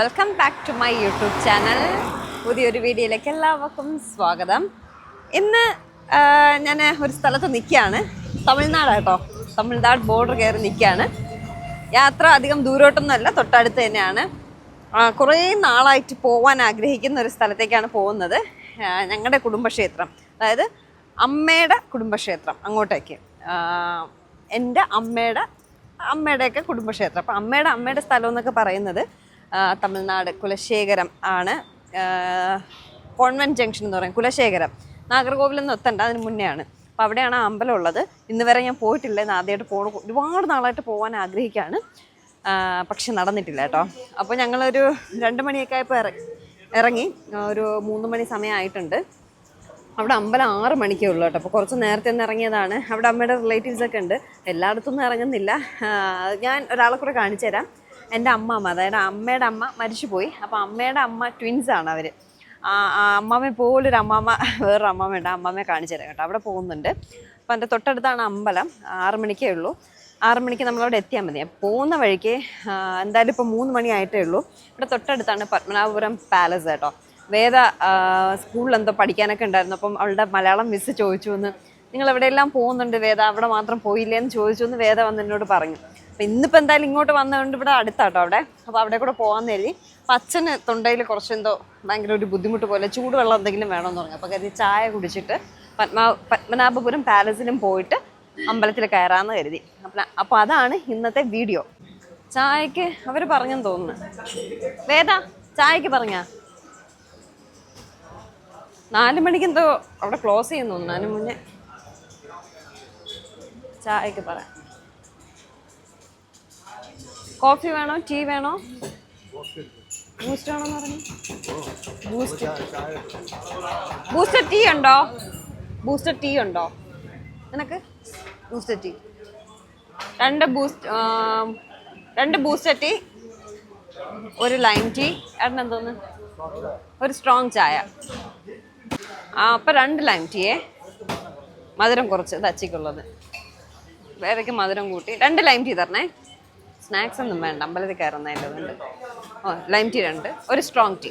Welcome back to my YouTube channel പുതിയൊരു വീഡിയോയിലേക്ക് എല്ലാവർക്കും സ്വാഗതം. ഇന്ന് ഞാൻ ഒരു സ്ഥലത്ത് നിൽക്കുകയാണ്. തമിഴ്നാട് കേട്ടോ തമിഴ്നാട് ബോർഡർ കയറി നിൽക്കുകയാണ്. യാത്ര അധികം ദൂരോട്ടൊന്നുമല്ല തൊട്ടടുത്ത് തന്നെയാണ്. കുറേ നാളായിട്ട് പോകാൻ ആഗ്രഹിക്കുന്ന ഒരു സ്ഥലത്തേക്കാണ് പോകുന്നത്. ഞങ്ങളുടെ കുടുംബക്ഷേത്രം. അതായത് അമ്മയുടെ കുടുംബക്ഷേത്രം അങ്ങോട്ടേക്ക്. എന്റെ അമ്മയുടെ അമ്മയുടെയൊക്കെ കുടുംബക്ഷേത്രം. അപ്പം അമ്മയുടെ അമ്മയുടെ സ്ഥലം എന്നൊക്കെ പറയുന്നത് തമിഴ്നാട് കുലശേഖരം ആണ്. കോൺവെന്റ് ജംഗ്ഷൻ എന്ന് പറയും കുലശേഖരം. നാഗർകോവിലിൽ നിന്ന് എത്തണ്ട അതിന് മുന്നേ ആണ് അപ്പോൾ അവിടെയാണ് ആ അമ്പലം ഉള്ളത്. ഇന്ന് വരെ ഞാൻ പോയിട്ടില്ല എന്ന് ആദ്യമായിട്ട് ഒരുപാട് നാളായിട്ട് പോകാൻ ആഗ്രഹിക്കുകയാണ് പക്ഷെ നടന്നിട്ടില്ല കേട്ടോ. അപ്പോൾ ഞങ്ങളൊരു രണ്ട് മണിയൊക്കെ ആയപ്പോൾ ഇറങ്ങി ഇറങ്ങി. ഒരു മൂന്ന് മണി സമയമായിട്ടുണ്ട് അവിടെ അമ്പലം ആറ് മണിക്കേ ഉള്ളൂ കേട്ടോ. അപ്പോൾ കുറച്ച് നേരത്തെ ഒന്ന് ഇറങ്ങിയതാണ്. അവിടെ അമ്മയുടെ റിലേറ്റീവ്സൊക്കെ ഉണ്ട്. എല്ലായിടത്തും ഒന്നും ഇറങ്ങുന്നില്ല. ഞാൻ ഒരാളെ കൂടെ കാണിച്ചു തരാം. എന്റെ അമ്മാമ്മ അതായത് അമ്മയുടെ അമ്മ മരിച്ചുപോയി. അപ്പോൾ അമ്മയുടെ അമ്മ ട്വിൻസ് ആണ് അവർ. അമ്മമ്മ പോലൊരു അമ്മാമ്മ വേറൊരു അമ്മാമ്മയുണ്ട് ഉണ്ട്. അമ്മാമ്മയെ കാണിച്ചു തരാം കേട്ടോ. അവിടെ പോകുന്നുണ്ട്. അപ്പോൾ എന്റെ തൊട്ടടുത്താണ് അമ്പലം. ആറ് മണിക്കേ ഉള്ളൂ. ആറ് മണിക്ക് നമ്മളവിടെ എത്തിയാൽ മതി. പോകുന്ന വഴിക്ക് എന്തായാലും ഇപ്പോൾ മൂന്ന് മണിയായിട്ടേ ഉള്ളൂ. ഇവിടെ തൊട്ടടുത്താണ് പത്മനാഭപുരം പാലസ് കേട്ടോ. വേദ സ്കൂളിൽ എന്തോ പഠിക്കാനൊക്കെ ഉണ്ടായിരുന്നു. അപ്പം അവളുടെ മലയാളം മിസ് ചോദിച്ചു എന്ന്. നിങ്ങൾ എവിടെയെല്ലാം പോകുന്നുണ്ട് വേദ? അവിടെ മാത്രം പോയില്ലേ എന്ന് ചോദിച്ചു എന്ന് വേദ വന്ന് എന്നോട് പറഞ്ഞു. അപ്പം ഇന്നിപ്പോൾ എന്തായാലും ഇങ്ങോട്ട് വന്നതുകൊണ്ട് ഇവിടെ അടുത്താട്ടോ അവിടെ. അപ്പോൾ അവിടെ കൂടെ പോകാൻ കരുതി. അപ്പം അച്ഛന് തൊണ്ടയിൽ കുറച്ചെന്തോ ഭയങ്കര ഒരു ബുദ്ധിമുട്ട് പോലെ ചൂടുവെള്ളം എന്തെങ്കിലും വേണമെന്ന് പറഞ്ഞു. അപ്പോൾ കരുതി ചായ കുടിച്ചിട്ട് പത്മാ പത്മനാഭപുരം പാലസിലും പോയിട്ട് അമ്പലത്തിൽ കയറാമെന്ന് കരുതി. അപ്പം അപ്പോൾ അതാണ് ഇന്നത്തെ വീഡിയോ. ചായക്ക് അവർ പറഞ്ഞെന്ന് തോന്നുന്നു. വേദ ചായക്ക് പറഞ്ഞ. നാല് മണിക്ക് എന്തോ അവിടെ ക്ലോസ് ചെയ്യുന്നു അതിന് മുന്നേ. ചായക്ക് പറയാം കോഫി വേണോ? ടീ വേണോ? ബൂസ്റ്റ് വേണോന്ന് പറഞ്ഞു? ബൂസ്റ്റ് ബൂസ്റ്റർ ടീ ഉണ്ടോ? ബൂസ്റ്റർ ടീ ഉണ്ടോ? നിനക്ക്? ബൂസ്റ്റർ ടീ രണ്ട് ബൂസ്റ്റ് രണ്ട് ബൂസ്റ്റർ ടീ ഒരു ലൈം ടീ ഏട്ടൻ എന്തോന്ന് ഒരു സ്ട്രോങ് ചായ. ആ അപ്പം രണ്ട് ലൈം ടീയേ മധുരം കുറച്ച് ഇത് അച്ചിക്കുള്ളത്. വേറെയൊക്കെ മധുരം കൂട്ടി. രണ്ട് ലൈം ടീ തരണേ. സ്നാക്സ് ഒന്നും വേണ്ട. അമ്പലത്തിൽ കയറുന്നതിന്റെ ഓ ലൈം ടീ രണ്ട്. ഒരു സ്ട്രോങ് ടീ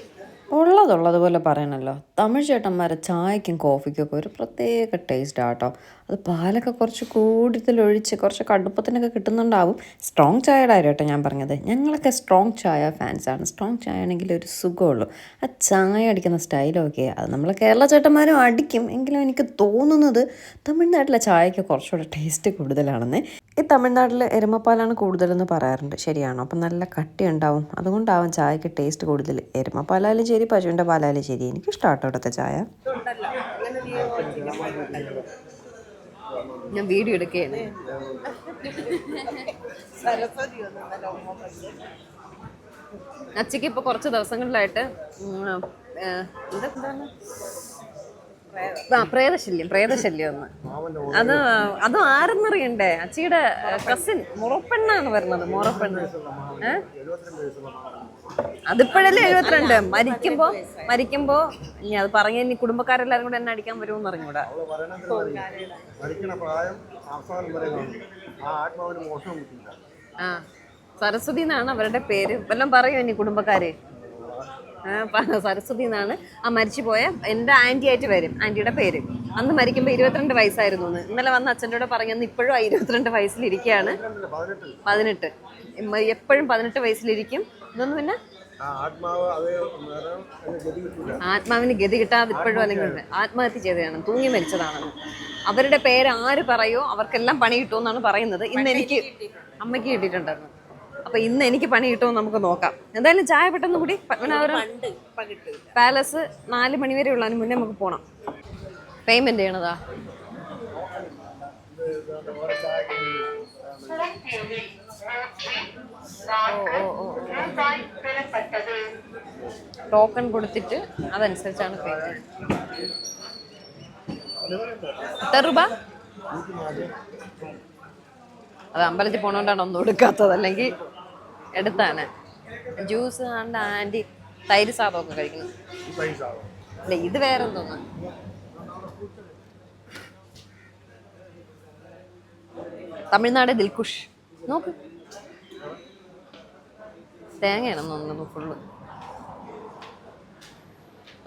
ഉള്ളതുള്ളതുപോലെ പറയണല്ലോ. തമിഴ് ചേട്ടന്മാരെ ചായക്കും കോഫിക്കും ഒക്കെ ഒരു പ്രത്യേക ടേസ്റ്റ് ആട്ടോ അത് പാലൊക്കെ കുറച്ച് കൂടുതൽ ഒഴിച്ച് കുറച്ച് കടുപ്പത്തിനൊക്കെ കിട്ടുന്നുണ്ടാവും. സ്ട്രോങ് ചായയുടെ കാര്യം കേട്ടോ ഞാൻ പറഞ്ഞത്. ഞങ്ങളൊക്കെ സ്ട്രോങ് ചായ ഫാൻസാണ് സ്ട്രോങ് ചായ ആണെങ്കിൽ ഒരു സുഖമുള്ളൂ. ആ ചായ അടിക്കുന്ന സ്റ്റൈലൊക്കെ അത് നമ്മൾ കേരള ചേട്ടന്മാരും അടിക്കും. എങ്കിലും എനിക്ക് തോന്നുന്നത് തമിഴ്നാട്ടിലെ ചായയ്ക്ക് കുറച്ചുകൂടെ ടേസ്റ്റ് കൂടുതലാണെന്ന്. ഈ തമിഴ്നാട്ടിൽ എരുമപ്പാലാണ് കൂടുതലെന്ന് പറയാറുണ്ട്. ശരിയാണോ? അപ്പം നല്ല കട്ടി ഉണ്ടാവും അതുകൊണ്ടാവും ചായക്ക് ടേസ്റ്റ് കൂടുതൽ. എരുമപ്പാലായാലും ശരി പശുവിന്റെ പാലായാലും ശരി. എനിക്ക് ഇഷ്ടമാട്ടോ ഇവിടുത്തെ ചായ. ഞാൻ വീഡിയോ എടുക്കുകയാണ്. അച്ചയ്ക്ക് ഇപ്പൊ കുറച്ച് ദിവസങ്ങളിലായിട്ട് എന്താ എന്താണ് പ്രേതശല്യം പ്രേതശല്യം ഒന്ന് അത് അത് ആരെന്നറിയണ്ടേ? അച്ചിയുടെ കസിൻ മുറപ്പെണ്ണാണ് വരുന്നത് മുറപ്പെണ്ണ്. അതിപ്പോഴല്ലേ എഴുപത്തിരണ്ട്? മരിക്കുമ്പോ മരിക്കുമ്പോ ഇനി അത് പറഞ്ഞ ഇനി കുടുംബക്കാരെല്ലാരും കൂടെ എന്നെ അടിക്കാൻ വരുമെന്ന് അറിഞ്ഞൂടാ ആ. സരസ്വതി എന്നാണ് അവരുടെ പേര്. വല്ലതും പറയോ ഇനി കുടുംബക്കാര്? സരസ്വതി എന്നാണ്. ആ മരിച്ചു പോയ എന്റെ ആന്റി ആയിട്ട് വരും. ആന്റിയുടെ പേര്. അന്ന് മരിക്കുമ്പോൾ ഇരുപത്തിരണ്ട് വയസ്സായിരുന്നു എന്ന് ഇന്നലെ വന്ന അച്ഛന്റെ കൂടെ പറഞ്ഞന്ന് ഇപ്പോഴും ആ ഇരുപത്തിരണ്ട് വയസ്സിലിരിക്കുകയാണ്. പതിനെട്ട്. എപ്പോഴും പതിനെട്ട് വയസ്സിലിരിക്കും. ഇതൊന്നും പിന്നെ ആത്മാവിന് ഗതി കിട്ടാതെ ഇപ്പോഴും അല്ലെങ്കിൽ ആത്മഹത്യ ചെയ്തതാണ്. തൂങ്ങി മരിച്ചതാണെന്ന് അവരുടെ പേര് ആര് പറയോ അവർക്കെല്ലാം പണി കിട്ടുമെന്നാണ് പറയുന്നത്. ഇന്ന് എനിക്ക് അമ്മയ്ക്ക് കിട്ടിയിട്ടുണ്ടായിരുന്നു. അപ്പൊ ഇന്ന് എനിക്ക് പണി കിട്ടുമോ നമുക്ക് നോക്കാം. എന്തായാലും ചായ പെട്ടെന്ന് കൂടി. പത്മനാഭപുരം പാലസ് നാല് മണി വരെ ഉള്ളതിന് മുന്നേ നമുക്ക് പോണം. പേയ്മെന്റ് ചെയ്യണതാ? ടോക്കൺ കൊടുത്തിട്ട് അതനുസരിച്ചാണ് പേയ്മെന്റ് എത്ര രൂപ? അത് അമ്പലത്തിൽ പോണോണ്ടാണ് ഒന്നും എടുക്കാത്തത്. അല്ലെങ്കിൽ എടുത്താണ്. ജ്യൂസ് ആണ്ട് ആന്റി തൈര് സാധമൊക്കെ കഴിക്കുന്നു. അല്ല ഇത് വേറെ എന്തോന്ന് തമിഴ്നാട് ദിൽഖുഷ് നോക്ക്. തേങ്ങയാണ് തോന്നുന്നു ഫുള്ള്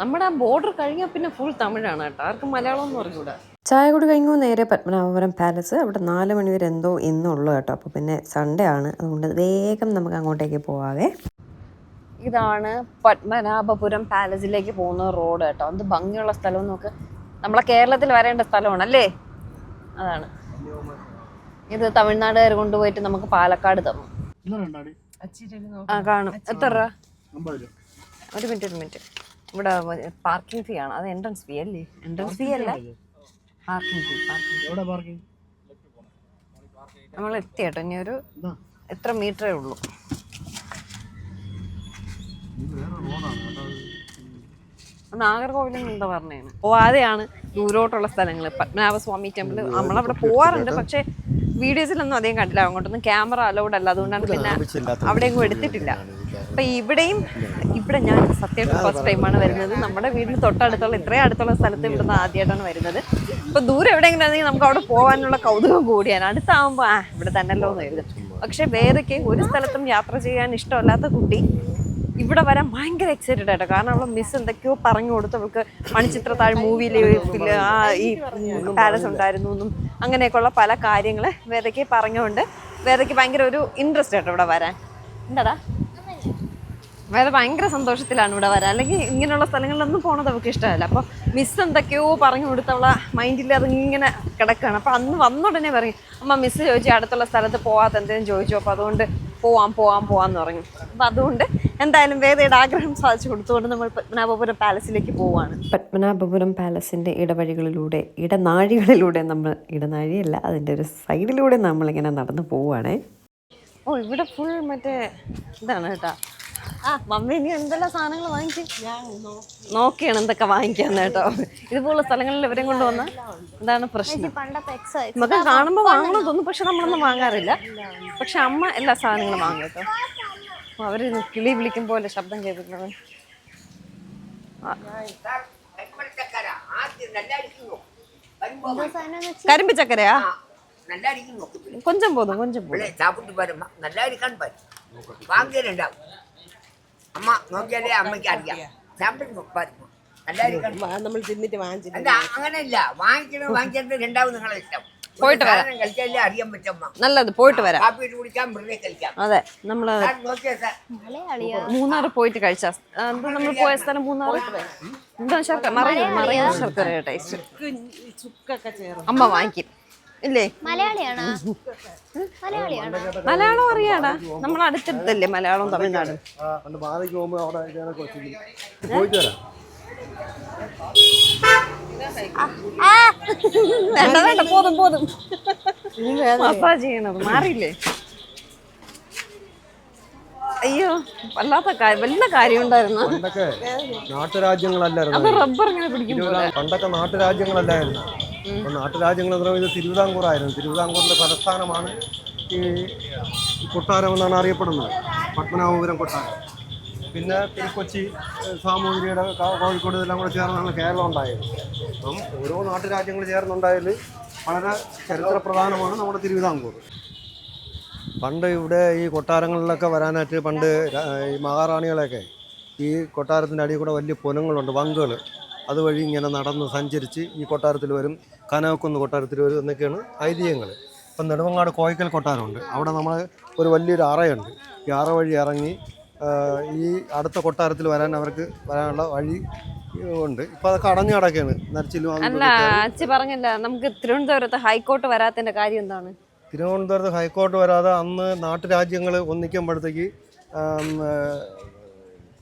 നമ്മുടെ ആ ബോർഡർ കഴിഞ്ഞാൽ പിന്നെ ഫുൾ തമിഴാണ് കേട്ടോ. ആർക്കും മലയാളം ഒന്നും അറിഞ്ഞൂടാ. ചായ കൂടി കഴിഞ്ഞു നേരെ പത്മനാഭപുരം പാലസ് അവിടെ നാല് മണി വരെ എന്തോ ഇന്നുള്ളൂ കേട്ടോ. അപ്പോൾ പിന്നെ സൺഡേ ആണ്. അതുകൊണ്ട് വേഗം നമുക്ക് അങ്ങോട്ടേക്ക് പോവാവേ. ഇതാണ് പത്മനാഭപുരം പാലസിലേക്ക് പോകുന്ന റോഡ് കേട്ടോ. എന്ത് ഭംഗിയുള്ള സ്ഥലം നോക്ക്. നമ്മളെ കേരളത്തിൽ വരേണ്ട സ്ഥലമാണ് അല്ലേ അതാണ്. ഇത് തമിഴ്നാടുകാർ കൊണ്ടുപോയിട്ട് നമുക്ക് പാലക്കാട് തന്നു. ആ കാണും. എത്ര ഒരു മിനിറ്റ് ഒരു മിനിറ്റ്. ഇവിടെ പാർക്കിംഗ് ഫീ ആണ്. അത് എൻട്രൻസ് ഫീ അല്ലേ? എൻട്രൻസ് ഫീ അല്ല. പാർക്കിംഗ് ഫീ പാർക്കിംഗ് എവിടെ പാർക്കിംഗ്? നമ്മൾ എത്തിയട്ടോ ഇനി ഒരു എത്ര മീറ്ററേ ഉള്ളൂ. നാഗർകോവിലിൽ എന്താ പറഞ്ഞേന്. പോവാതെയാണ് ദൂരോട്ടുള്ള സ്ഥലങ്ങൾ പത്മനാഭസ്വാമി ടെമ്പിൾ നമ്മളവിടെ പോവാറുണ്ട് പക്ഷേ വീഡിയോസിലൊന്നും അധികം കണ്ടില്ല. അങ്ങോട്ടൊന്നും ക്യാമറ അലൗഡ് അല്ല. അതുകൊണ്ടാണ് പിന്നെ അവിടെയൊന്നും എടുത്തിട്ടില്ല. അപ്പൊ ഇവിടെയും ഇവിടെ ഞാൻ സത്യമായിട്ട് ഫസ്റ്റ് ടൈമാണ് വരുന്നത്. നമ്മുടെ വീടിന് തൊട്ടടുത്തുള്ള ഇത്രയും അടുത്തുള്ള സ്ഥലത്ത് ഇവിടുന്ന് ആദ്യമായിട്ടാണ് വരുന്നത്. ഇപ്പൊ ദൂരെ എവിടെയെങ്കിലും ആണെങ്കിൽ നമുക്ക് അവിടെ പോകാനുള്ള കൗതുകം കൂടിയാണ്. അടുത്താവുമ്പോ ആ ഇവിടെ തന്നെയല്ലോ എന്ന് കരുതും. പക്ഷെ വേറൊക്കെ ഒരു സ്ഥലത്തും യാത്ര ചെയ്യാൻ ഇഷ്ടമല്ലാത്ത കുട്ടി ഇവിടെ വരാൻ ഭയങ്കര എക്സൈറ്റഡ് ആയിട്ടോ. കാരണം അവളെ മിസ് എന്തൊക്കെയോ പറഞ്ഞു കൊടുത്ത് അവൾക്ക് മണിച്ചിത്രത്താഴ് മൂവിയിലെ ആ ഈ പാലസ് ഉണ്ടായിരുന്നു എന്നും അങ്ങനെയൊക്കെയുള്ള പല കാര്യങ്ങൾ വേദയ്ക്ക് പറഞ്ഞുകൊണ്ട് വേദയ്ക്ക് ഭയങ്കര ഒരു ഇൻട്രസ്റ്റ് ആയിട്ടോ ഇവിടെ വരാൻ. എന്താടാ? വേറെ ഭയങ്കര സന്തോഷത്തിലാണ് ഇവിടെ വരാൻ. അല്ലെങ്കിൽ ഇങ്ങനെയുള്ള സ്ഥലങ്ങളിലൊന്നും പോണത് അവൾക്ക് ഇഷ്ടമല്ല. അപ്പോൾ മിസ് എന്തൊക്കെയോ പറഞ്ഞു കൊടുത്തവളെ മൈൻഡിൽ അതിങ്ങനെ ഇങ്ങനെ കിടക്കുകയാണ് അപ്പോൾ അന്ന് വന്ന ഉടനെ പറയും അമ്മ മിസ് ചോദിച്ചു അടുത്തുള്ള സ്ഥലത്ത് പോവാത്ത എന്തെങ്കിലും ചോദിച്ചു? അപ്പോൾ അതുകൊണ്ട് പോവാം പോവാം പോവാന്ന് പറഞ്ഞു. അപ്പോൾ അതുകൊണ്ട് എന്തായാലും വേദയുടെ ആഗ്രഹം സാധിച്ചു കൊടുത്തുകൊണ്ട് നമ്മൾ പത്മനാഭപുരം പാലസിലേക്ക് പോവുകയാണ് പത്മനാഭപുരം പാലസിന്റെ ഇടവഴികളിലൂടെ ഇടനാഴികളിലൂടെ നമ്മൾ ഇടനാഴിയല്ല അതിന്റെ ഒരു സൈഡിലൂടെ നമ്മളിങ്ങനെ നടന്നു പോവുകയാണേ. ഓ ഇവിടെ ഫുൾ മറ്റേ ഇതാണ് കേട്ടാ. ആ മമ്മി ഇനി എന്തെല്ലാം സാധനങ്ങൾ വാങ്ങിക്കും നോക്കിയാണ് എന്തൊക്കെ വാങ്ങിക്കാന്ന് കേട്ടോ. ഇതുപോലുള്ള സ്ഥലങ്ങളിൽ ഇവരെ കൊണ്ടുവന്ന എന്താണ് പ്രശ്നം? നമുക്ക് കാണുമ്പോൾ വാങ്ങണം തോന്നും. പക്ഷെ നമ്മളൊന്നും വാങ്ങാറില്ല. പക്ഷെ അമ്മ എല്ലാ സാധനങ്ങളും വാങ്ങും കേട്ടോ. അപ്പോൾ കിളി വിളിക്കും പോലെ ശബ്ദം കേൾക്കുന്നത് കരിമ്പ് ചക്കരയാ? കൊഞ്ചം പോതും കൊഞ്ചം പോതും. സാപ്പിട്ട് വരും നല്ലായിരിക്കാൻ പറ്റും വാങ്ങിയാലുണ്ടാവും അമ്മ നോക്കിയാലേ അമ്മയ്ക്ക് അറിയാം. സാമ്പിൾ പപ്പായിരിക്കും എല്ലാവരും നമ്മൾ തിന്നിട്ട് വാങ്ങിച്ചിട്ട് അങ്ങനെയല്ല. വാങ്ങിക്കണത് വാങ്ങിച്ചത് രണ്ടാമത് നിങ്ങളെ ഇഷ്ടം. പോയിട്ട് വരാം. കളിക്കാനില്ല അറിയാൻ പറ്റമ്മ നല്ലത് പോയിട്ട് വരാം. കാപ്പി കുടിക്കാം വെറുതെ കളിക്കാം അതെ നമ്മൾ മൂന്നാർ പോയിട്ട് കഴിച്ച. നമ്മൾ പോയ സ്ഥലം മൂന്നാർ എന്താ ശർക്കര? മറിയ? മറിയ ശർക്കരയുടെ ടേസ്റ്റ് അമ്മ വാങ്ങിക്കും. ഇല്ലേ? മലയാളിയാണോ? മലയാളിയാണോ? മലയാളം അറിയാടാ. നമ്മൾ അടുത്തടുത്തല്ലേ മലയാളം തമിഴ്നാട് വേണ്ട വേണ്ട പോതും പോതും. മസാജ് ചെയ്യണത് മാറിയില്ലേ? അയ്യോ വല്ലാത്ത വല്ല കാര്യം ഉണ്ടായിരുന്നു? നാട്ടുരാജ്യങ്ങളല്ലായിരുന്നു? അത് റബ്ബർ ഇങ്ങനെ പിടിക്കും പണ്ടൊക്കെ നാട്ടുരാജ്യങ്ങളല്ലായിരുന്നു? അപ്പൊ നാട്ടുരാജ്യങ്ങൾ എന്ന് പറയുന്നത് തിരുവിതാംകൂറായിരുന്നു തിരുവിതാംകൂറിന്റെ തലസ്ഥാനമാണ് ഈ കൊട്ടാരം എന്നാണ് അറിയപ്പെടുന്നത്. പത്മനാഭപുരം കൊട്ടാരം. പിന്നെ തിരുക്കൊച്ചി സാമൂഹികയുടെ കോഴിക്കോട് ഇതെല്ലാം കൂടെ ചേർന്നാണ് കേരളം ഉണ്ടായത്. അപ്പം ഓരോ നാട്ടുരാജ്യങ്ങൾ ചേർന്നുണ്ടായതിൽ വളരെ ചരിത്ര പ്രധാനമാണ് നമ്മുടെ തിരുവിതാംകൂർ. പണ്ട് ഇവിടെ ഈ കൊട്ടാരങ്ങളിലൊക്കെ വരാനായിട്ട് പണ്ട് ഈ മഹാറാണികളെയൊക്കെ ഈ കൊട്ടാരത്തിന്റെ അടിയിൽ കൂടെ വലിയ പുനങ്ങളുണ്ട് വങ്കുകൾ അതുവഴി ഇങ്ങനെ നടന്ന് സഞ്ചരിച്ച് ഈ കൊട്ടാരത്തിൽ വരും. കനകക്കുന്ന് കൊട്ടാരത്തിൽ വരും എന്നൊക്കെയാണ് ഐതിഹ്യങ്ങൾ. ഇപ്പം നെടുമങ്ങാട് കോയിക്കൽ കൊട്ടാരമുണ്ട്. അവിടെ നമ്മൾ ഒരു വലിയൊരു അറയുണ്ട്. ഈ അറ വഴി ഇറങ്ങി ഈ അടുത്ത കൊട്ടാരത്തിൽ വരാൻ അവർക്ക് വരാനുള്ള വഴി ഉണ്ട്. ഇപ്പം അതൊക്കെ അടഞ്ഞു കടക്കാണ് അല്ല. അച്ഛൻ പറഞ്ഞില്ല നമുക്ക് തിരുവനന്തപുരത്ത് ഹൈക്കോർട്ട് വരാത്തതിന്റെ കാര്യം എന്താണ്? തിരുവനന്തപുരത്ത് ഹൈക്കോർട്ട് വരാതെ അന്ന് നാട്ടുരാജ്യങ്ങൾ ഒന്നിക്കുമ്പോഴത്തേക്ക്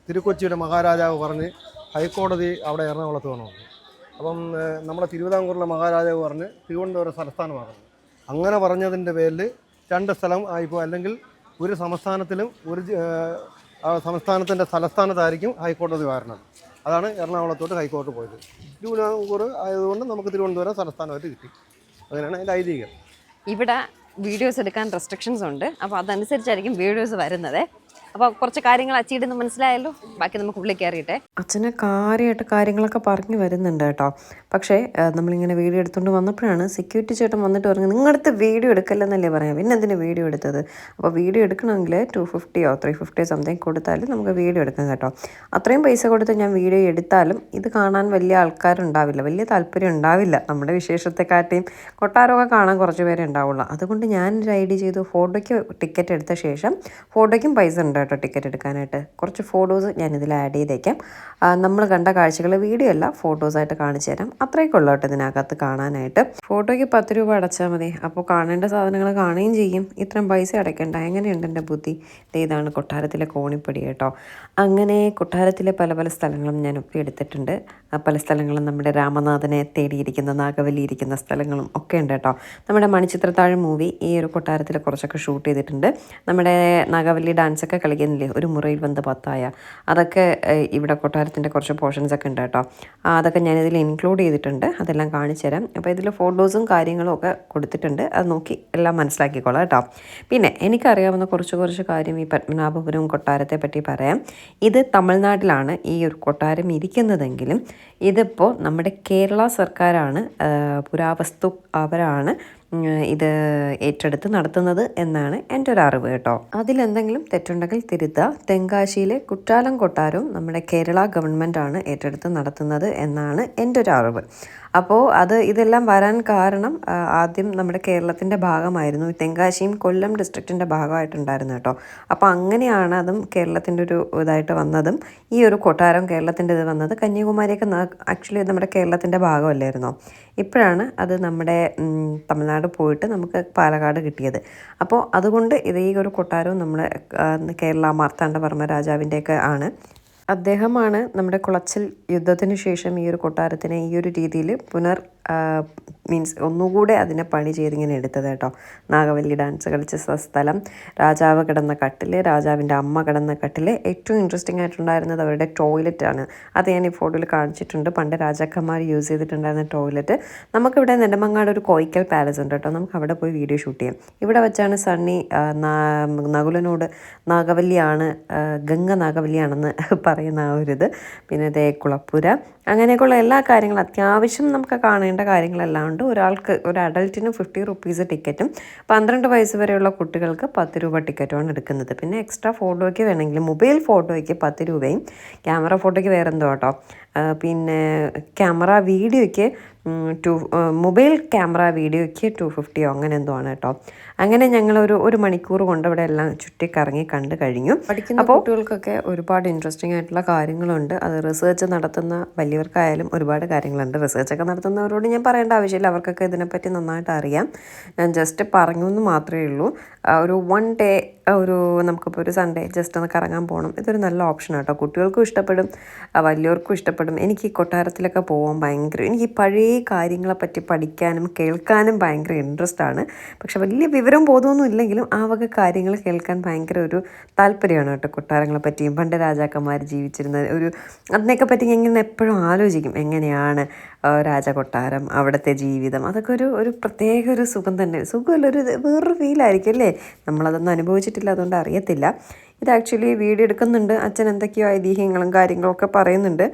തിരുക്കൊച്ചിയുടെ മഹാരാജാവ് പറഞ്ഞ് ഹൈക്കോടതി അവിടെ എറണാകുളത്ത് വേണമെന്ന് അപ്പം നമ്മുടെ തിരുവിതാംകൂറിലെ മഹാരാജാവ് പറഞ്ഞ് തിരുവനന്തപുരം സംസ്ഥാനമാകുന്നു അങ്ങനെ പറഞ്ഞതിന്റെ പേരിൽ രണ്ട് സ്ഥലം ആയിപ്പോൾ അല്ലെങ്കിൽ ഒരു സംസ്ഥാനത്തിലും ഒരു സംസ്ഥാനത്തിന്റെ തലസ്ഥാനത്തായിരിക്കും ഹൈക്കോടതി വാരണം അതാണ് എറണാകുളത്തോട്ട് ഹൈക്കോടതി പോയത്. തിരുവിതാംകൂർ ആയതുകൊണ്ട് നമുക്ക് തിരുവനന്തപുരം തലസ്ഥാനമായിട്ട് കിട്ടി. അങ്ങനെയാണ് അതിന്റെ ഐതിഹ്യം. ഇവിടെ വീഡിയോസ് എടുക്കാൻ റെസ്ട്രിക്ഷൻസ് ഉണ്ട്. അപ്പോൾ അതനുസരിച്ചായിരിക്കും വീഡിയോസ് വരുന്നത്. അപ്പോൾ കുറച്ച് കാര്യങ്ങൾ അച്ചീടെന്ന് മനസ്സിലായല്ലോ? ബാക്കി നമുക്ക് ഉള്ളിൽ കയറിയിട്ടെ. അച്ഛനെ കാര്യമായിട്ട് കാര്യങ്ങളൊക്കെ പറഞ്ഞു വരുന്നുണ്ട് കേട്ടോ. പക്ഷേ നമ്മളിങ്ങനെ വീഡിയോ എടുത്തുകൊണ്ട് വന്നപ്പോഴാണ് സെക്യൂരിറ്റി ചേട്ടൻ വന്നിട്ട് പറഞ്ഞത് നിങ്ങളടുത്ത് വീഡിയോ എടുക്കല്ലെന്നല്ലേ പറയാം? പിന്നെ എന്തിനാ വീഡിയോ എടുത്തത്? അപ്പോൾ വീഡിയോ എടുക്കണമെങ്കിൽ ടു ഫിഫ്റ്റിയോ ത്രീ ഫിഫ്റ്റിയോ സംതിങ് കൊടുത്താൽ നമുക്ക് വീഡിയോ എടുക്കാം കേട്ടോ. അത്രയും പൈസ കൊടുത്ത് ഞാൻ വീഡിയോ എടുത്താലും ഇത് കാണാൻ വലിയ ആൾക്കാരുണ്ടാവില്ല. വലിയ താല്പര്യം ഉണ്ടാവില്ല. നമ്മുടെ വിശേഷത്തെക്കാട്ടിയും കൊട്ടാരമൊക്കെ കാണാൻ കുറച്ച് പേരെ ഉണ്ടാവുള്ളൂ. അതുകൊണ്ട് ഞാൻ ഒരു ഐഡിയ ചെയ്തു ഫോട്ടോയ്ക്ക് ടിക്കറ്റ് എടുത്ത ശേഷം ഫോട്ടോയ്ക്കും പൈസ ഉണ്ട് കേട്ടോ ടിക്കറ്റ് എടുക്കാനായിട്ട്. കുറച്ച് ഫോട്ടോസ് ഞാനിതിൽ ആഡ് ചെയ്തേക്കാം. നമ്മൾ കണ്ട കാഴ്ചകൾ വീഡിയോ അല്ല ഫോട്ടോസായിട്ട് കാണിച്ചു തരാം. അത്രയൊക്കെ ഉള്ളൂ കേട്ടോ ഇതിനകത്ത് കാണാനായിട്ട്. ഫോട്ടോയ്ക്ക് പത്ത് രൂപ അടച്ചാൽ മതി. അപ്പോൾ കാണേണ്ട സാധനങ്ങൾ കാണുകയും ചെയ്യും. ഇത്രയും പൈസ അടയ്ക്കണ്ട. എങ്ങനെയുണ്ട് എന്റെ ബുദ്ധി? ഇതാണ് കൊട്ടാരത്തിലെ കോണിപ്പടി കേട്ടോ. അങ്ങനെ കൊട്ടാരത്തിലെ പല പല സ്ഥലങ്ങളും ഞാൻ ഒപ്പി എടുത്തിട്ടുണ്ട്. പല സ്ഥലങ്ങളും നമ്മുടെ രാമനാഥനെ തേടിയിരിക്കുന്ന നാഗവല്ലി ഇരിക്കുന്ന സ്ഥലങ്ങളും ഒക്കെ ഉണ്ട് കേട്ടോ. നമ്മുടെ മണിച്ചിത്രത്താഴ് മൂവി ഈ ഒരു കൊട്ടാരത്തിൽ കുറച്ചൊക്കെ ഷൂട്ട് ചെയ്തിട്ടുണ്ട്. നമ്മുടെ നാഗവല്ലി ഡാൻസ് ഒക്കെ കളിക്കുന്നില്ലേ ഒരു മുറയിൽ വന്ന് പത്തായ. അതൊക്കെ ഇവിടെ കൊട്ടാരത്തിന്റെ കുറച്ച് പോർഷൻസ് ഒക്കെ ഉണ്ട് കേട്ടോ. അതൊക്കെ ഞാനിതിൽ ഇൻക്ലൂഡ് ചെയ്തിട്ടുണ്ട്. അതെല്ലാം കാണിച്ചു തരാം. അപ്പോൾ ഇതിൽ ഫോട്ടോസും കാര്യങ്ങളും ഒക്കെ കൊടുത്തിട്ടുണ്ട്. അത് നോക്കി എല്ലാം മനസ്സിലാക്കിക്കോളാം കേട്ടോ. പിന്നെ എനിക്കറിയാവുന്ന കുറച്ച് കുറച്ച് കാര്യം ഈ പത്മനാഭപുരം കൊട്ടാരത്തെ പറ്റി പറയാം. ഇത് തമിഴ്നാട്ടിലാണ് ഈ ഒരു കൊട്ടാരം ഇരിക്കുന്നതെങ്കിലും ഇതിപ്പോൾ നമ്മുടെ കേരള സർക്കാരാണ് പുരാവസ്തു അവരാണ് ഇത് ഏറ്റെടുത്ത് നടത്തുന്നത് എന്നാണ് എന്റെ ഒരു അറിവ് കേട്ടോ. അതിലെന്തെങ്കിലും തെറ്റുണ്ടെങ്കിൽ തിരുത്തുക തെങ്കാശിയിലെ കുറ്റാലം കൊട്ടാരവും നമ്മുടെ കേരള ഗവൺമെന്റ് ആണ് ഏറ്റെടുത്ത് നടത്തുന്നത് എന്നാണ് എന്റെ ഒരു അറിവ്. അപ്പോൾ അത് ഇതെല്ലാം വരാൻ കാരണം ആദ്യം നമ്മുടെ കേരളത്തിന്റെ ഭാഗമായിരുന്നു. തെങ്കാശിയും കൊല്ലം ഡിസ്ട്രിക്റ്റിന്റെ ഭാഗമായിട്ടുണ്ടായിരുന്നു കേട്ടോ. അപ്പോൾ അങ്ങനെയാണ് അതും കേരളത്തിന്റെ ഒരു ഇതായിട്ട് വന്നതും. ഈ ഒരു കൊട്ടാരം കേരളത്തിന്റെ ഇത് വന്നത് കന്യാകുമാരിയൊക്കെ ആക്ച്വലി നമ്മുടെ കേരളത്തിന്റെ ഭാഗമല്ലായിരുന്നോ? ഇപ്പോഴാണ് അത് നമ്മുടെ തമിഴ്നാട് പോയിട്ട് നമുക്ക് പാലക്കാട് കിട്ടിയത്. അപ്പോൾ അതുകൊണ്ട് ഇത് ഈ ഒരു കൊട്ടാരവും നമ്മൾ കേരള മാർത്താണ്ഡവർമ്മ രാജാവിന്റെയൊക്കെ ആണ്. അദ്ദേഹമാണ് നമ്മുടെ കുളച്ചൽ യുദ്ധത്തിന് ശേഷം ഈ ഒരു കൊട്ടാരത്തിനെ ഈ ഒരു രീതിയിൽ പുനർ മീൻസ് ഒന്നുകൂടെ അതിനെ പണി ചെയ്തിങ്ങനെ എടുത്തത് കേട്ടോ. നാഗവല്ലി ഡാൻസ് കളിച്ച സ്ഥലം. രാജാവ് കിടന്ന കട്ടിൽ രാജാവിന്റെ അമ്മ കിടന്ന കട്ടിൽ ഏറ്റവും ഇൻട്രസ്റ്റിംഗ് ആയിട്ടുണ്ടായിരുന്നത് അവരുടെ ടോയ്ലറ്റ് ആണ്. അത് ഞാൻ ഈ ഫോട്ടോയിൽ കാണിച്ചിട്ടുണ്ട്. പണ്ട് രാജാക്കന്മാർ യൂസ് ചെയ്തിട്ടുണ്ടായിരുന്ന ടോയ്ലറ്റ് നമുക്കിവിടെ നെടുമങ്ങാട് ഒരു കോയിക്കൽ പാലസ് ഉണ്ട് കേട്ടോ. നമുക്ക് അവിടെ പോയി വീഡിയോ ഷൂട്ട് ചെയ്യാം. ഇവിടെ വെച്ചാണ് സണ്ണി നകുലനോട് നാഗവല്ലിയാണ് ഗംഗ നാഗവല്ലിയാണെന്ന് പറയുന്ന ആ ഒരു ഇത് പിന്നെ ദേ കുളപ്പുര. അങ്ങനെയൊക്കെയുള്ള എല്ലാ കാര്യങ്ങളും അത്യാവശ്യം നമുക്ക് കാണേണ്ട കാര്യങ്ങളെല്ലാം ഉണ്ട്. ഒരാൾക്ക് ഒരു അഡൽറ്റിന് ഫിഫ്റ്റി റുപ്പീസ് ടിക്കറ്റും പന്ത്രണ്ട് വയസ്സ് വരെയുള്ള കുട്ടികൾക്ക് പത്ത് രൂപ ടിക്കറ്റുമാണ് എടുക്കുന്നത്. പിന്നെ എക്സ്ട്രാ ഫോട്ടോയ്ക്ക് വേണമെങ്കിൽ മൊബൈൽ ഫോട്ടോയ്ക്ക് പത്ത് രൂപയും ക്യാമറ ഫോട്ടോയ്ക്ക് വേറെ എന്തോ കേട്ടോ പിന്നെ ക്യാമറ വീഡിയോയ്ക്ക് ടു മൊബൈൽ ക്യാമറ വീഡിയോയ്ക്ക് ടു ഫിഫ്റ്റിയോ അങ്ങനെ എന്തോ ആണ് കേട്ടോ. അങ്ങനെ ഞങ്ങൾ ഒരു ഒരു മണിക്കൂർ കൊണ്ട് ഇവിടെ എല്ലാം ചുറ്റിക്കറങ്ങി കണ്ടു കഴിഞ്ഞു. പഠിക്കുന്ന കുട്ടികൾക്കൊക്കെ ഒരുപാട് ഇൻട്രസ്റ്റിംഗ് ആയിട്ടുള്ള കാര്യങ്ങളുണ്ട്. അത് റിസർച്ച് നടത്തുന്ന വലിയവർക്കായാലും ഒരുപാട് കാര്യങ്ങളുണ്ട്. റിസർച്ചൊക്കെ നടത്തുന്നവരോട് ഞാൻ പറയേണ്ട ആവശ്യമില്ല. അവർക്കൊക്കെ ഇതിനെപ്പറ്റി നന്നായിട്ട് അറിയാം. ഞാൻ ജസ്റ്റ് പറഞ്ഞു എന്ന് മാത്രമേ ഉള്ളൂ. ഒരു വൺ ഡേ ഒരു നമുക്കിപ്പോൾ ഒരു സൺഡേ ജസ്റ്റ് ഒന്ന് കറങ്ങാൻ പോകണം ഇതൊരു നല്ല ഓപ്ഷൻ കേട്ടോ. കുട്ടികൾക്കും ഇഷ്ടപ്പെടും. വലിയവർക്കും ഇഷ്ടപ്പെടും. എനിക്ക് കൊട്ടാരത്തിലൊക്കെ പോകാൻ ഭയങ്കര എനിക്ക് പഴയ കാര്യങ്ങളെ പറ്റി പഠിക്കാനും കേൾക്കാനും ഭയങ്കര ഇൻട്രസ്റ്റ് ആണ്. പക്ഷെ വലിയ വിവരം ബോധമൊന്നും ഇല്ലെങ്കിലും ആ വക കാര്യങ്ങൾ കേൾക്കാൻ ഭയങ്കര ഒരു താല്പര്യമാണ് കേട്ടോ കൊട്ടാരങ്ങളെ പറ്റിയും പണ്ട് രാജാക്കന്മാർ ജീവിച്ചിരുന്ന ഒരു അതിനെയൊക്കെ പറ്റി ഇങ്ങനെ എപ്പോഴും ആലോചിക്കും എങ്ങനെയാണ് രാജകൊട്ടാരം അവിടുത്തെ ജീവിതം അതൊക്കെ ഒരു ഒരു പ്രത്യേക ഒരു സുഖം തന്നെ സുഖമല്ല ഒരു വേറൊരു ഫീലായിരിക്കും അല്ലേ? നമ്മളതൊന്നും അനുഭവിച്ചിട്ടില്ല അതുകൊണ്ട് അറിയത്തില്ല. ഇത് ആക്ച്വലി വീഡിയോ എടുക്കുന്നുണ്ട് അച്ഛൻ എന്തൊക്കെയോ ഐതിഹ്യങ്ങളും കാര്യങ്ങളൊക്കെ പറയുന്നുണ്ട്.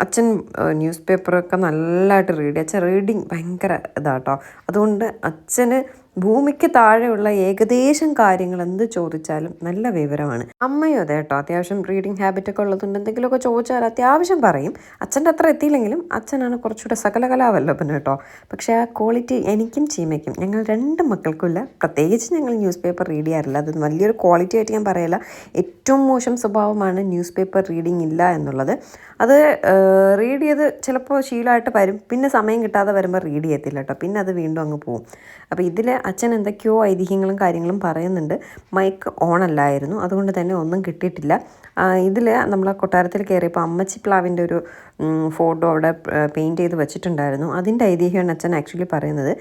അച്ഛൻ ന്യൂസ് പേപ്പറൊക്കെ നല്ലതായിട്ട് റീഡ് ചെയ്യും. അച്ഛൻ റീഡിങ് ഭയങ്കര ഇതാട്ടോ അതുകൊണ്ട് അച്ഛന് ഭൂമിക്ക് താഴെയുള്ള ഏകദേശം കാര്യങ്ങൾ എന്ത് ചോദിച്ചാലും നല്ല വിവരമാണ്. അമ്മയും അതെ കേട്ടോ അത്യാവശ്യം റീഡിങ് ഹാബിറ്റ് ഒക്കെ ഉള്ളതുകൊണ്ട് എന്തെങ്കിലുമൊക്കെ ചോദിച്ചാൽ അത്യാവശ്യം പറയും. അച്ഛന്റെ അത്ര എത്തിയില്ലെങ്കിലും അച്ഛനാണ് കുറച്ചുകൂടെ സകലകലാവല്ലഭൻ കേട്ടോ പക്ഷേ ആ ക്വാളിറ്റി എനിക്കും ചീമയ്ക്കും. ഞങ്ങൾ രണ്ട് മക്കൾക്കുമില്ല പ്രത്യേകിച്ച് ഞങ്ങൾ ന്യൂസ് പേപ്പർ റീഡ് ചെയ്യാറില്ല. അത് വലിയൊരു ക്വാളിറ്റി ആയിട്ട് ഞാൻ പറയില്ല. ഏറ്റവും മോശം സ്വഭാവമാണ് ന്യൂസ് പേപ്പർ റീഡിങ് ഇല്ല എന്നുള്ളത്. അത് റീഡ് ചെയ്ത് ചിലപ്പോൾ ശീലമായിട്ട് വരും. പിന്നെ സമയം കിട്ടാതെ വരുമ്പോൾ റീഡ് ചെയ്യത്തില്ല കേട്ടോ പിന്നെ അത് വീണ്ടും അങ്ങ് പോകും അപ്പോൾ ഇതിൽ അച്ഛൻ എന്തൊക്കെയോ ഐതിഹ്യങ്ങളും കാര്യങ്ങളും പറയുന്നുണ്ട്. മൈക്ക് ഓൺ അല്ലായിരുന്നു. അതുകൊണ്ട് തന്നെ ഒന്നും കിട്ടിയിട്ടില്ല. ഇതിൽ നമ്മൾ കൊട്ടാരത്തിൽ കയറിയപ്പോൾ അമ്മച്ചി പ്ലാവിന്റെ ഒരു ഫോട്ടോ അവിടെ പെയിന്റ് ചെയ്ത് വെച്ചിട്ടുണ്ടായിരുന്നു. അതിന്റെ ഐതിഹ്യമാണ് അച്ഛൻ ആക്ച്വലി പറയുന്നത്.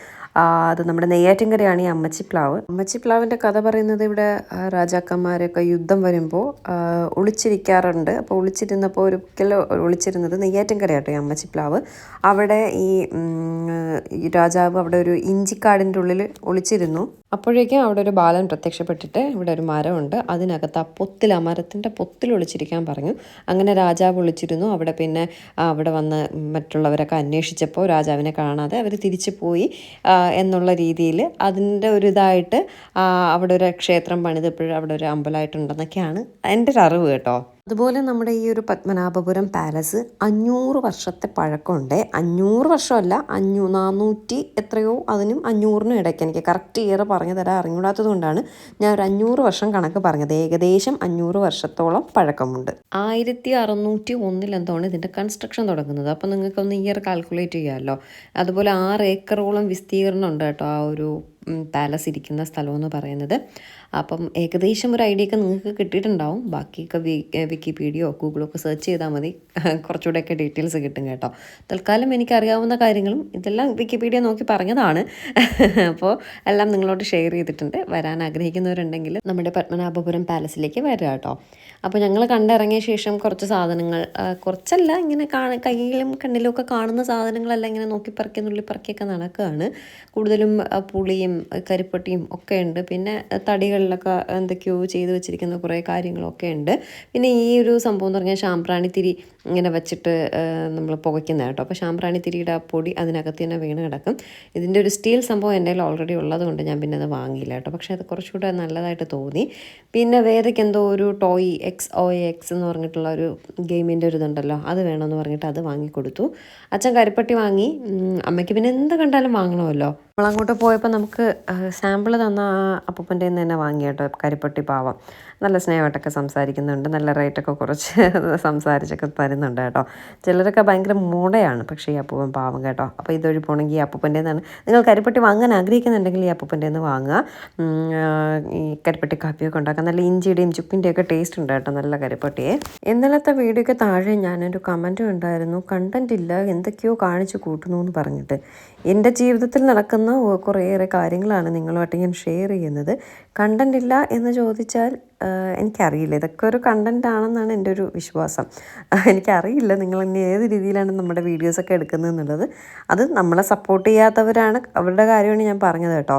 അത് നമ്മുടെ നെയ്യാറ്റിൻകരയാണ് ഈ അമ്മച്ചി പ്ലാവ്. അമ്മച്ചി പ്ലാവിന്റെ കഥ പറയുന്നത് ഇവിടെ രാജാക്കന്മാരൊക്കെ യുദ്ധം വരുമ്പോൾ ഒളിച്ചിരിക്കാറുണ്ട്. അപ്പോൾ ഒളിച്ചിരുന്നപ്പോൾ ഒരിക്കൽ ഒളിച്ചിരുന്നത് നെയ്യാറ്റിൻകരയാട്ടോ ഈ അമ്മച്ചി പ്ലാവ്. അവിടെ ഈ രാജാവ് അവിടെ ഒരു ഇഞ്ചിക്കാടിന്റെ ഉള്ളിൽ ഒളിച്ചിരുന്നു അപ്പോഴേക്കും അവിടെ ഒരു ബാലൻ പ്രത്യക്ഷപ്പെട്ടിട്ട് ഇവിടെ ഒരു മരമുണ്ട്. അതിനകത്ത് ആ പൊത്തിൽ ആ മരത്തിന്റെ പൊത്തിൽ ഒളിച്ചിരിക്കാൻ പറഞ്ഞു. അങ്ങനെ രാജാവ് ഒളിച്ചിരുന്നു. അവിടെ പിന്നെ അവിടെ വന്ന് മറ്റുള്ളവരൊക്കെ അന്വേഷിച്ചപ്പോൾ രാജാവിനെ കാണാതെ അവർ തിരിച്ചു പോയി. എന്നുള്ള രീതിയിൽ അതിന്റെ ഒരു ഇതായിട്ട് അവിടെ ഒരു ക്ഷേത്രം പണിതപ്പോഴും അവിടെ ഒരു അമ്പലമായിട്ടുണ്ടെന്നൊക്കെയാണ് എന്റെ ഒരു അറിവ് കേട്ടോ. അതുപോലെ നമ്മുടെ ഈ ഒരു പത്മനാഭപുരം പാലസ് അഞ്ഞൂറ് വർഷത്തെ പഴക്കമുണ്ട്. അഞ്ഞൂറ് വർഷമല്ല അഞ്ഞൂ നാനൂറ്റി എത്രയോ അതിനും അഞ്ഞൂറിനും ഇടയ്ക്ക് എനിക്ക് കറക്റ്റ് ഇയർ പറഞ്ഞു തരാൻ അറിഞ്ഞൂടാത്തത് കൊണ്ടാണ് ഞാൻ ഒരു അഞ്ഞൂറ് വർഷം കണക്ക് പറഞ്ഞത്. ഏകദേശം അഞ്ഞൂറ് വർഷത്തോളം പഴക്കമുണ്ട്. ആയിരത്തി അറുന്നൂറ്റി ഒന്നിൽ എന്താണ് ഇതിന്റെ കൺസ്ട്രക്ഷൻ തുടങ്ങുന്നത്? അപ്പോൾ നിങ്ങൾക്കൊന്ന് ഇയർ കാൽക്കുലേറ്റ് ചെയ്യാമല്ലോ. അതുപോലെ ആറ് ഏക്കറോളം വിസ്തീർണം ഉണ്ട് കേട്ടോ ആ ഒരു പാലസ് ഇരിക്കുന്ന സ്ഥലമെന്ന് പറയുന്നത്. അപ്പം ഏകദേശം ഒരു ഐഡിയ ഒക്കെ നിങ്ങൾക്ക് കിട്ടിയിട്ടുണ്ടാവും. ബാക്കിയൊക്കെ വിക്കിപീഡിയോ ഗൂഗിളോ ഒക്കെ സെർച്ച് ചെയ്താൽ മതി. കുറച്ചുകൂടെയൊക്കെ ഡീറ്റെയിൽസ് കിട്ടും കേട്ടോ. തൽക്കാലം എനിക്കറിയാവുന്ന കാര്യങ്ങളും ഇതെല്ലാം വിക്കിപീഡിയ നോക്കി പറഞ്ഞതാണ്. അപ്പോൾ എല്ലാം നിങ്ങളോട് ഷെയർ ചെയ്തിട്ടുണ്ട്. വരാൻ ആഗ്രഹിക്കുന്നവരുണ്ടെങ്കിൽ നമ്മുടെ പത്മനാഭപുരം പാലസിലേക്ക് വരിക കേട്ടോ. അപ്പോൾ ഞങ്ങൾ കണ്ടിറങ്ങിയ ശേഷം കുറച്ച് സാധനങ്ങൾ കുറച്ചല്ല ഇങ്ങനെ കാണ കയ്യിലും കണ്ണിലും ഒക്കെ കാണുന്ന സാധനങ്ങളെല്ലാം ഇങ്ങനെ നോക്കി പറക്കി നുള്ളി പറക്കിയൊക്കെ നടക്കുകയാണ്. കൂടുതലും പുളിയും കരിപ്പട്ടിയും ഒക്കെ ഉണ്ട്. പിന്നെ തടികളിലൊക്കെ എന്തൊക്കെയോ ചെയ്തു വെച്ചിരിക്കുന്ന കുറേ കാര്യങ്ങളൊക്കെ ഉണ്ട്. പിന്നെ ഈ ഒരു സംഭവം എന്ന് പറഞ്ഞാൽ ശാമ്പ്രാണിത്തിരി ഇങ്ങനെ വെച്ചിട്ട് നമ്മൾ പുകയ്ക്കുന്ന കേട്ടോ. അപ്പോൾ ശാമ്പ്രാണിത്തിരിയുടെ ആ പൊടി അതിനകത്ത് തന്നെ വീണ് കിടക്കും. ഇതിന്റെ ഒരു സ്റ്റീൽ സംഭവം എന്റെ കയ്യിൽ ഓൾറെഡി ഉള്ളതുകൊണ്ട് ഞാൻ പിന്നെ അത് വാങ്ങിയില്ല കേട്ടോ. പക്ഷേ അത് കുറച്ചുകൂടെ നല്ലതായിട്ട് തോന്നി. പിന്നെ വേദയ്ക്ക് എന്തോ ഒരു ടോയ് എക്സ് ഒ എക്സ് എന്ന് പറഞ്ഞിട്ടുള്ള ഒരു ഗെയിമിന്റെ ഒരു ഇതുണ്ടല്ലോ അത് വേണമെന്ന് പറഞ്ഞിട്ട് അത് വാങ്ങിക്കൊടുത്തു. അച്ഛൻ കരിപ്പട്ടി വാങ്ങി. അമ്മയ്ക്ക് പിന്നെ എന്ത് കണ്ടാലും വാങ്ങണമല്ലോ. നമ്മളങ്ങോട്ട് പോയപ്പോൾ നമുക്ക് സാമ്പിൾ തന്ന ആ അപ്പൂപ്പന്റെ നിന്ന് തന്നെ വാങ്ങി കേട്ടോ കരിപ്പട്ടി പാവം. നല്ല സ്നേഹമായിട്ടൊക്കെ സംസാരിക്കുന്നുണ്ട്. നല്ല റേറ്റൊക്കെ കുറച്ച് സംസാരിച്ചൊക്കെ തരുന്നുണ്ട് കേട്ടോ. ചിലരൊക്കെ ഭയങ്കര മൂടയാണ് പക്ഷേ ഈ അപ്പൂപ്പൻ പാവം കേട്ടോ. അപ്പോൾ ഇതൊഴി പോകണമെങ്കിൽ ഈ അപ്പൂപ്പന്റെ നിന്നാണ് നിങ്ങൾ കരിപ്പട്ടി വാങ്ങാൻ ആഗ്രഹിക്കുന്നുണ്ടെങ്കിൽ ഈ അപ്പൂപ്പന്റെ നിന്ന് വാങ്ങുക ഈ കരിപ്പട്ടി കാപ്പിയൊക്കെ ഉണ്ടാക്കാൻ നല്ല ഇഞ്ചിയുടെയും ചുക്കിന്റെയൊക്കെ ടേസ്റ്റ് ഉണ്ട് കേട്ടോ നല്ല കരിപ്പട്ടിയെ. ഇന്നലത്തെ വീഡിയോയ്ക്ക് താഴെ ഞാനൊരു കമന്റ് ഉണ്ടായിരുന്നു. കണ്ടന്റ് ഇല്ല എന്തൊക്കെയോ കാണിച്ചു കൂട്ടുന്നു എന്ന് പറഞ്ഞിട്ട്. എന്റെ ജീവിതത്തിൽ നടക്കുന്ന കുറേയേറെ കാര്യങ്ങളാണ് നിങ്ങളുമായിട്ട് ഞാൻ ഷെയർ ചെയ്യുന്നത്. കണ്ടന്റ് ഇല്ല എന്ന് ചോദിച്ചാൽ എനിക്കറിയില്ല. ഇതൊക്കെ ഒരു കണ്ടന്റ് ആണെന്നാണ് എന്റെ ഒരു വിശ്വാസം. എനിക്കറിയില്ല നിങ്ങൾ ഇനി ഏത് രീതിയിലാണ് നമ്മുടെ വീഡിയോസൊക്കെ എടുക്കുന്നത് എന്നുള്ളത്. അത് നമ്മളെ സപ്പോർട്ട് ചെയ്യാത്തവരാണ് അവരുടെ കാര്യമാണ് ഞാൻ പറഞ്ഞത് കേട്ടോ.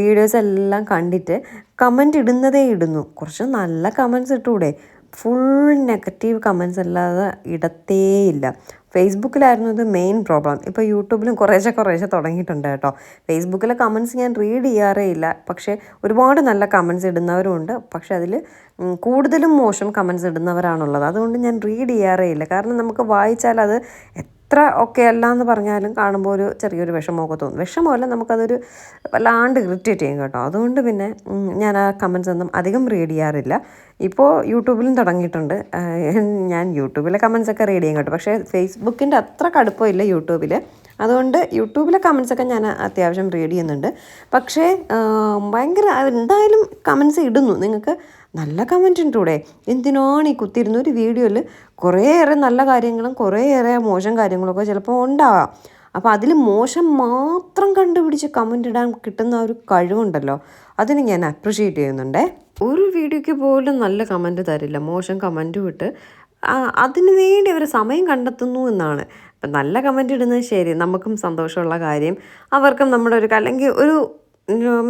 വീഡിയോസ് എല്ലാം കണ്ടിട്ട് കമന്റ് ഇടുന്നതേ ഇടുന്നു. കുറച്ച് നല്ല കമൻസ് ഇട്ടൂടെ. ഫുൾ നെഗറ്റീവ് കമൻസ് അല്ലാതെ ഇടത്തേയില്ല. ഫേസ്ബുക്കിലായിരുന്നു ഇത് മെയിൻ പ്രോബ്ലം ഇപ്പോൾ യൂട്യൂബിലും കുറേശ്ശെ കുറേശ്ശെ തുടങ്ങിയിട്ടുണ്ട് കേട്ടോ. ഫേസ്ബുക്കിലെ കമൻസ് ഞാൻ റീഡ് ചെയ്യാറേ ഇല്ല. പക്ഷേ ഒരുപാട് നല്ല കമൻസ് ഇടുന്നവരും ഉണ്ട് പക്ഷേ അതിൽ കൂടുതലും മോശം കമൻസ് ഇടുന്നവരാണുള്ളത്. അതുകൊണ്ട് ഞാൻ റീഡ് ചെയ്യാറേ ഇല്ല. കാരണം നമുക്ക് വായിച്ചാൽ അത് എത്ര ഒക്കെ അല്ല എന്ന് പറഞ്ഞാലും കാണുമ്പോൾ ഒരു ചെറിയൊരു വിഷമമൊക്കെ തോന്നും. വിഷമമല്ല നമുക്കതൊരു വല്ലാണ്ട് ഇറിറ്റേറ്റ് ചെയ്യും കേട്ടോ. അതുകൊണ്ട് പിന്നെ ഞാൻ ആ കമൻസ് ഒന്നും അധികം റീഡ് ചെയ്യാറില്ല. ഇപ്പോൾ യൂട്യൂബിലും തുടങ്ങിയിട്ടുണ്ട്. ഞാൻ യൂട്യൂബിലെ കമൻസ് ഒക്കെ റീഡ് ചെയ്യും കേട്ടോ. പക്ഷേ ഫേസ്ബുക്കിന്റെ അത്ര കടുപ്പമില്ല യൂട്യൂബിൽ അതുകൊണ്ട് യൂട്യൂബിലെ കമൻസൊക്കെ ഞാൻ അത്യാവശ്യം റീഡ് ചെയ്യുന്നുണ്ട്. പക്ഷേ ഭയങ്കര എന്തായാലും കമൻസ് ഇടുന്നു. നിങ്ങൾക്ക് നല്ല കമന്റ് ഉണ്ട് ഇവിടെ എന്തിനാണ് ഈ കുത്തിയിരുന്ന ഒരു വീഡിയോയിൽ കുറേയേറെ നല്ല കാര്യങ്ങളും കുറേയേറെ മോശം കാര്യങ്ങളൊക്കെ ചിലപ്പോൾ ഉണ്ടാവാം. അപ്പോൾ അതിൽ മോശം മാത്രം കണ്ടുപിടിച്ച് കമന്റ് ഇടാൻ കിട്ടുന്ന ഒരു കഴിവുണ്ടല്ലോ. അതിന് ഞാൻ അപ്രിഷ്യേറ്റ് ചെയ്യുന്നുണ്ടേ. ഒരു വീഡിയോയ്ക്ക് പോലും നല്ല കമന്റ് തരില്ല. മോശം കമന്റ് വിട്ട് അതിനു വേണ്ടി അവർ സമയം കണ്ടെത്തുന്നു എന്നാണ്. അപ്പം നല്ല കമന്റ് ഇടുന്നത് ശരി. നമുക്കും സന്തോഷമുള്ള കാര്യം. അവർക്കും നമ്മുടെ ഒരു അല്ലെങ്കിൽ ഒരു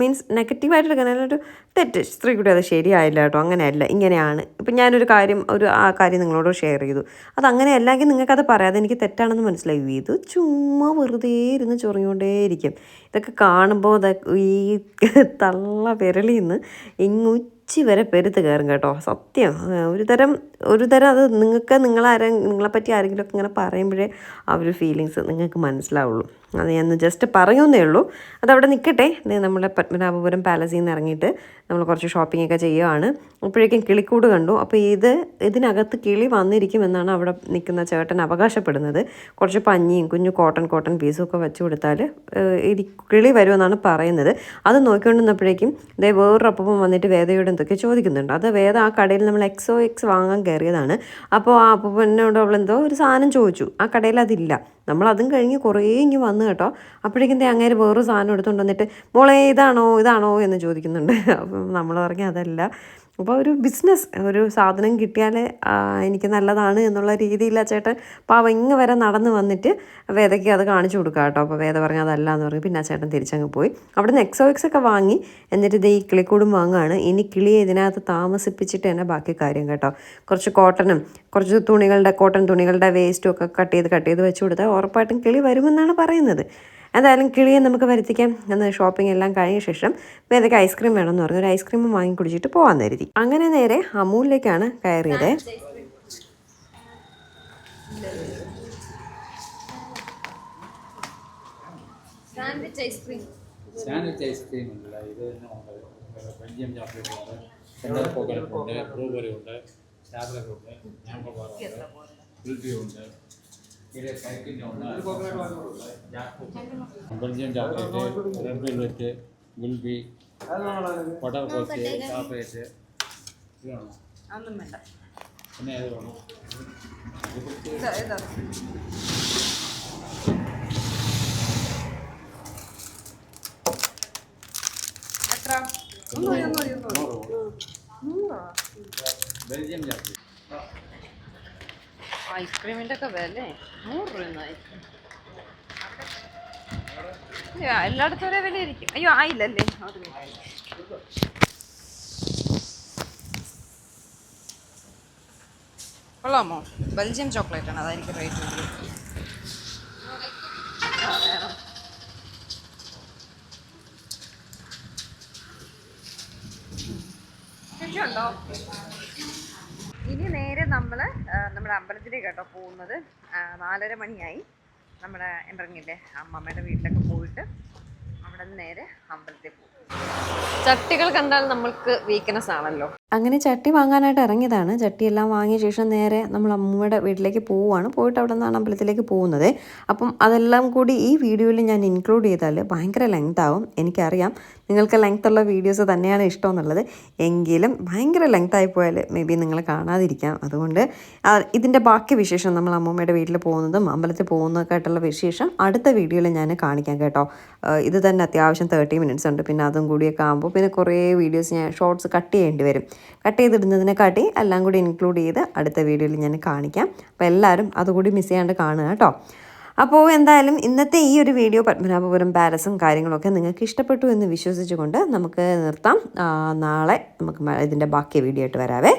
മീൻസ് നെഗറ്റീവായിട്ട് എടുക്കാനല്ല ഒരു തെറ്റ്. സ്ത്രീക്കുട്ടി അത് ശരിയായില്ല കേട്ടോ അങ്ങനെയല്ല ഇങ്ങനെയാണ്. ഇപ്പം ഞാനൊരു കാര്യം ഒരു ആ കാര്യം നിങ്ങളോട് ഷെയർ ചെയ്തു. അത് അങ്ങനെയല്ലെങ്കിൽ നിങ്ങൾക്കത് പറയാതെ എനിക്ക് തെറ്റാണെന്ന് മനസ്സിലായി. ഇത് ചുമ്മാ വെറുതെ ഇരുന്ന് ചൊറിഞ്ഞുകൊണ്ടേയിരിക്കും. ഇതൊക്കെ കാണുമ്പോൾ ഈ തള്ള വിരളിൽ നിന്ന് ഇങ്ങ് വരെ പെരുത്ത് കയറും കേട്ടോ. സത്യം ഒരു തരം ഒരു തരം അത് നിങ്ങൾക്ക് നിങ്ങളാരെ നിങ്ങളെപ്പറ്റി ആരെങ്കിലുമൊക്കെ ഇങ്ങനെ പറയുമ്പോഴേ ആ ഒരു ഫീലിങ്സ് നിങ്ങൾക്ക് മനസ്സിലാവുള്ളൂ. അത് ഞാൻ ജസ്റ്റ് പറയുന്നേ ഉള്ളൂ. അതവിടെ നിൽക്കട്ടെ നമ്മുടെ പത്മനാഭപുരം പാലസിൽ നിന്ന് ഇറങ്ങിയിട്ട് നമ്മൾ കുറച്ച് ഷോപ്പിംഗ് ഒക്കെ ചെയ്യുവാണ്. അപ്പോഴേക്കും കിളിക്കൂട് കണ്ടു. അപ്പോൾ ഇത് ഇതിനകത്ത് കിളി വന്നിരിക്കുമെന്നാണ് അവിടെ നിൽക്കുന്ന ചേട്ടൻ അവകാശപ്പെടുന്നത്. കുറച്ച് പഞ്ഞിയും കുഞ്ഞു കോട്ടൺ കോട്ടൺ പീസും ഒക്കെ വെച്ച് കൊടുത്താൽ ഇരി കിളി വരുമെന്നാണ് പറയുന്നത്. അത് നോക്കിക്കൊണ്ടിരുന്നപ്പോഴേക്കും ഇതേ വേറൊരു അപ്പം വന്നിട്ട് വേദയോട് എന്തൊക്കെ ചോദിക്കുന്നുണ്ട്. അത് വേദ ആ കടയിൽ നമ്മൾ എക്സോ എക്സ് വാങ്ങാൻ കയറിയതാണ്. അപ്പോൾ ആ അപ്പൂപ്പനോട് അവൾ എന്തോ ഒരു സാധനം ചോദിച്ചു. ആ കടയിൽ അതില്ല. നമ്മൾ അതും കഴിഞ്ഞ് കുറേ ഇങ്ങ് വന്നു കേട്ടോ. അപ്പോഴേക്കും അങ്ങേര് വേറൊരു സാധനം എടുത്തുകൊണ്ട് വന്നിട്ട് മോളെ ഇതാണോ? ഇതാണോ? എന്ന് ചോദിക്കുന്നുണ്ട്. അപ്പം നമ്മൾ പറഞ്ഞു അതല്ല. അപ്പോൾ ഒരു ബിസിനസ് ഒരു സാധനം കിട്ടിയാൽ എനിക്ക് നല്ലതാണ് എന്നുള്ള രീതിയിൽ ആ ചേട്ടൻ പാവം ഇങ്ങ് വരെ നടന്ന് വന്നിട്ട് വേദയ്ക്ക് അത് കാണിച്ചു കൊടുക്കുക കേട്ടോ. അപ്പോൾ വേദ പറഞ്ഞാൽ അതല്ല എന്ന് പറഞ്ഞു. പിന്നെ ചേട്ടൻ തിരിച്ചങ്ങ് പോയി. അവിടെ നിന്ന് എക്സോയിക്സ് ഒക്കെ വാങ്ങി. എന്നിട്ട് ഇത് ഈ കിളിക്കൂടും വാങ്ങുകയാണ് ഇനി കിളിയെ ഇതിനകത്ത് താമസിപ്പിച്ചിട്ട് തന്നെ ബാക്കി കാര്യം കേട്ടോ. കുറച്ച് കോട്ടനും കുറച്ച് തുണികളുടെ കോട്ടൺ തുണികളുടെ വേസ്റ്റും ഒക്കെ കട്ട് ചെയ്ത് കട്ട് ചെയ്ത് വെച്ച് കൊടുത്താൽ ഉറപ്പായിട്ടും കിളി വരുമെന്നാണ് പറയുന്നത്. എന്തായാലും കിളിയെ നമുക്ക് വരുത്തിക്കാം എന്ന് ഷോപ്പിംഗ് എല്ലാം കഴിഞ്ഞ ശേഷം വേദയ്ക്ക് ഐസ്ക്രീം വേണമെന്ന് പറഞ്ഞു. ഒരു ഐസ്ക്രീം വാങ്ങി കുടിച്ചിട്ട് പോകാൻ കരുതി. അങ്ങനെ നേരെ അമൂലിലേക്കാണ് കയറിയത്. Sandwich ice cream. സാൻഡ്വിച്ച് ഐസ്ക്രീം ഉണ്ടല്ലോ ഇത് തന്നെ ഉണ്ട്. വേറെ ബെൽജിയം ചോക്ലേറ്റ് ഉണ്ട്. സെൻഡർ പോക്കറ്റ് ഉണ്ട്. ഉണ്ട്. ഉണ്ട്. ഞാൻ ഉണ്ട്. ബെൽജിയം ചോക്ലേറ്റ് റെഡ് വെൽവെറ്റ് ഗുൽബി ബട്ടർ കോച്ച് ചോക്ലേറ്റ് ഇത് വേണോ അതൊന്നും വേണ്ട. പിന്നെ ഏത് വേണം? ബെൽജിയം ചോക്ലേറ്റ് ഐസ്ക്രീമിന്റെ ഒക്കെ വില നൂറ് രൂപ എല്ലായിടത്തും ഒരേ വില ഇരിക്കും അയ്യോ ആയില്ലല്ലേ ഒരു. കൊള്ളാമോ? ബെൽജിയം ചോക്ലേറ്റ് ആണ്. അതായിരിക്കും റേറ്റ് കൂടുതൽ. ആ, വേണം. ചേച്ചിയുണ്ടോ ഇനി നേരെ നമ്മൾ നമ്മുടെ അമ്പലത്തിലേക്ക് കേട്ടോ പോകുന്നത് നാലര മണിയായി. നമ്മുടെ ഇറങ്ങില്ലേ അമ്മമ്മയുടെ വീട്ടിലൊക്കെ പോയിട്ട് അവിടെ നേരെ അമ്പലത്തിൽ പോകും. ചട്ടികൾ കണ്ടാൽ നമ്മൾക്ക് വീക്ക്നെസ് ആണല്ലോ. അങ്ങനെ ചട്ടി വാങ്ങാനായിട്ട് ഇറങ്ങിയതാണ്. ചട്ടിയെല്ലാം വാങ്ങിയ ശേഷം നേരെ നമ്മൾ അമ്മൂമ്മയുടെ വീട്ടിലേക്ക് പോവുകയാണ്. പോയിട്ട് അവിടെ നിന്നാണ് അമ്പലത്തിലേക്ക് പോകുന്നത്. അപ്പം അതെല്ലാം കൂടി ഈ വീഡിയോയിൽ ഞാൻ ഇൻക്ലൂഡ് ചെയ്താൽ ഭയങ്കര ലെങ്ത് ആവും. എനിക്കറിയാം നിങ്ങൾക്ക് ലെങ്ത് ഉള്ള വീഡിയോസ് തന്നെയാണ് ഇഷ്ടം എന്നുള്ളത് എങ്കിലും ഭയങ്കര ലെങ്ത് ആയി പോയാൽ മേ ബി നിങ്ങൾ കാണാതിരിക്കാം. അതുകൊണ്ട് ഇതിന്റെ ബാക്കി വിശേഷം നമ്മൾ അമ്മൂമ്മയുടെ വീട്ടിൽ പോകുന്നതും അമ്പലത്തിൽ പോകുന്നതൊക്കെയായിട്ടുള്ള വിശേഷം അടുത്ത വീഡിയോയിൽ ഞാൻ കാണിക്കാം കേട്ടോ. ഇത് തന്നെ അത്യാവശ്യം തേർട്ടി മിനിറ്റ്സ് ഉണ്ട്. പിന്നെ അതും കൂടിയൊക്കെ ആകുമ്പോൾ പിന്നെ കുറേ വീഡിയോസ് ഞാൻ ഷോർട്സ് കട്ട് ചെയ്യേണ്ടി വരും. കട്ട് ചെയ്തിടുന്നതിനെക്കാട്ടി എല്ലാം കൂടി ഇൻക്ലൂഡ് ചെയ്ത് അടുത്ത വീഡിയോയിൽ ഞാൻ കാണിക്കാം. അപ്പോൾ എല്ലാവരും അതുകൂടി മിസ് ചെയ്യാണ്ട് കാണുക കേട്ടോ. അപ്പോൾ എന്തായാലും ഇന്നത്തെ ഈ ഒരു വീഡിയോ പത്മനാഭപുരം പാലസും കാര്യങ്ങളൊക്കെ നിങ്ങൾക്ക് ഇഷ്ടപ്പെട്ടു എന്ന് വിശ്വസിച്ചുകൊണ്ട് നമുക്ക് നിർത്താം. നാളെ നമുക്ക് ഇതിന്റെ ബാക്കി വീഡിയോ ആയിട്ട് വരാവേ.